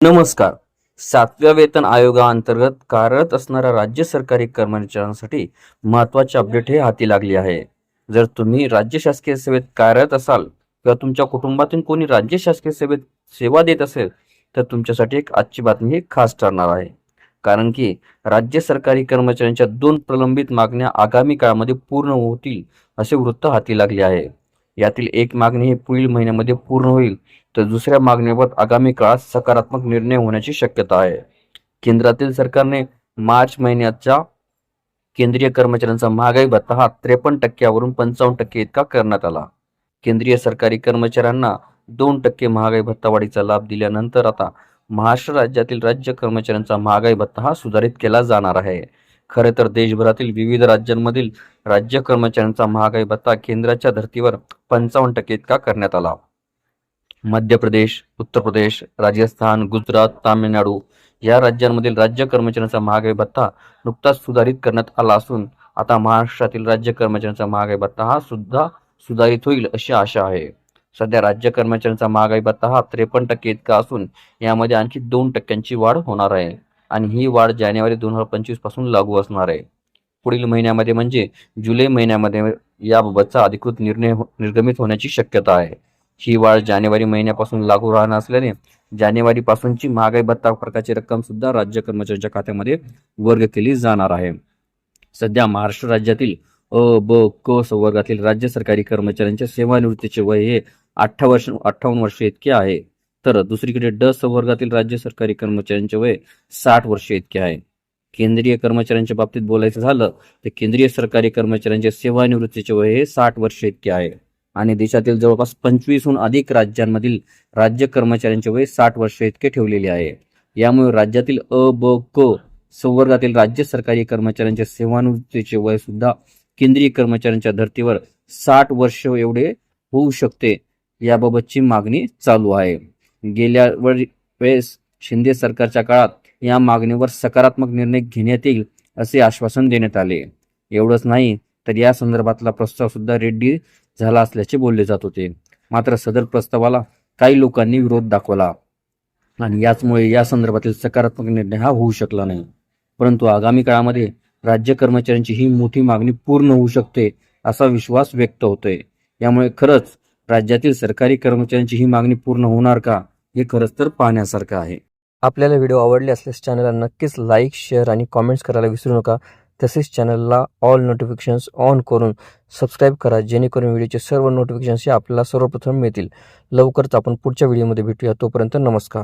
नमस्कार. सातव्या वेतन आयोगाअंतर्गत कार्यरत असणाऱ्या राज्य सरकारी कर्मचाऱ्यांसाठी महत्त्वाचे अपडेट हे हाती लागले आहे. जर तुम्ही राज्य शासकीय सेवेत कार्यरत असाल किंवा तुमच्या कुटुंबातून कोणी राज्य शासकीय सेवेत सेवा देत असेल तर तुमच्यासाठी एक आजची बातमी ही खास ठरणार आहे. कारण की राज्य सरकारी कर्मचाऱ्यांच्या दोन प्रलंबित मागण्या आगामी काळामध्ये पूर्ण होतील असे वृत्त हाती लागले आहे. यातील एक मागणी ही पुढील महिन्यामध्ये पूर्ण होईल तर दुसऱ्या मागणीबाबत आगामी काळात सकारात्मक निर्णय होण्याची शक्यता आहे. केंद्रातील सरकारने मार्च महिन्याच्या केंद्रीय कर्मचाऱ्यांचा महागाई भत्ता हा त्रेपन्न टक्क्यावरून पंचावन्न टक्के इतका करण्यात आला. केंद्रीय सरकारी कर्मचाऱ्यांना दोन टक्के महागाई भत्ता वाढीचा लाभ दिल्यानंतर आता महाराष्ट्र राज्यातील राज्य कर्मचाऱ्यांचा महागाई भत्ता हा सुधारित केला जाणार आहे. खरे तर देशभरातील विविध राज्यांमधील राज्य कर्मचाऱ्यांचा महागाई भत्ता केंद्राच्या धर्तीवर पंचावन्न टक्के इतका करण्यात आला. मध्य प्रदेश उत्तर प्रदेश राजस्थान गुजरात तामिळनाडू या राज्यांमधील राज्य कर्मचाऱ्यांचा महागाई भत्ता नुकताच सुधारित करण्यात आला असून आता महाराष्ट्रातील राज्य कर्मचाऱ्यांचा महागाई भत्ता हा सुद्धा सुधारित होईल अशी आशा आहे. सध्या राज्य कर्मचाऱ्यांचा महागाई भत्ता हा त्रेपन्न टक्के इतका असून यामध्ये आणखी दोन टक्क्यांची वाढ होणार आहे. आणि ही वाढ जानेवारी दोन हजार पंचवीसपासून लागू असणार आहे. पुढील महिन्यामध्ये म्हणजे जुलै महिन्यामध्ये याबाबतचा अधिकृत निर्णय हो- निर्गमित होण्याची शक्यता आहे. ही वाढ जानेवारी महिन्यापासून लागू राहणार असल्याने जानेवारी पासूनची महागाई भत्ता फरकाची रक्कम सुद्धा राज्य कर्मचाऱ्यांच्या खात्यामध्ये वर्ग केली जाणार आहे. सध्या महाराष्ट्र राज्यातील अ ब क संवर्गातील राज्य सरकारी कर्मचाऱ्यांच्या सेवानिवृत्तीचे वय हे अठ्ठा वर्ष अठ्ठावन्न वर्ष इतके आहे. तर दुसरीकडे ड संवर्गातील राज्य सरकारी कर्मचाऱ्यांचे वय साठ वर्ष इतके आहे. केंद्रीय कर्मचाऱ्यांच्या बाबतीत बोलायचं झालं तर केंद्रीय सरकारी कर्मचाऱ्यांच्या सेवानिवृत्तीचे वय हे साठ वर्ष इतके आहे. आणि देशातील जवळपास पंचवीसहून अधिक राज्यांमधील राज्य कर्मचाऱ्यांचे वय साठ वर्ष इतके ठेवलेले आहे. यामुळे राज्यातील अ ब क संवर्गातील राज्य सरकारी कर्मचाऱ्यांच्या सेवानिवृत्तीचे वय सुद्धा केंद्रीय कर्मचाऱ्यांच्या धर्तीवर साठ वर्ष एवढे होऊ शकते याबाबतची मागणी चालू आहे. गेल्या वेळेस शिंदे सरकारच्या काळात या मागणीवर सकारात्मक निर्णय घेण्यात येईल असे आश्वासन देण्यात आले. एवढंच नाही तर या संदर्भातला प्रस्ताव सुद्धा रेड्डी झाला असल्याचे बोलले जात होते. मात्र सदर प्रस्तावाला काही लोकांनी विरोध दाखवला. आणि याचमुळे या संदर्भातील सकारात्मक निर्णय हा होऊ शकला नाही. परंतु आगामी काळामध्ये राज्य कर्मचाऱ्यांची ही मोठी मागणी पूर्ण होऊ शकते असा विश्वास व्यक्त होतोय. यामुळे खरंच राज्यातील सरकारी कर्मचाऱ्यांची ही मागणी पूर्ण होणार का? हे खरंच तर पाहण्यासारखं आहे. आपल्याला व्हिडिओ आवडले असल्यास चॅनलला नक्कीच लाईक शेअर आणि कॉमेंट्स करायला विसरू नका. तसेच चॅनलला ऑल नोटिफिकेशन्स ऑन करून सबस्क्राईब करा जेणेकरून व्हिडिओचे सर्व नोटिफिकेशन्स हे आपल्याला सर्वप्रथम मिळतील. लवकरच आपण पुढच्या व्हिडिओमध्ये भेटूया. तोपर्यंत नमस्कार.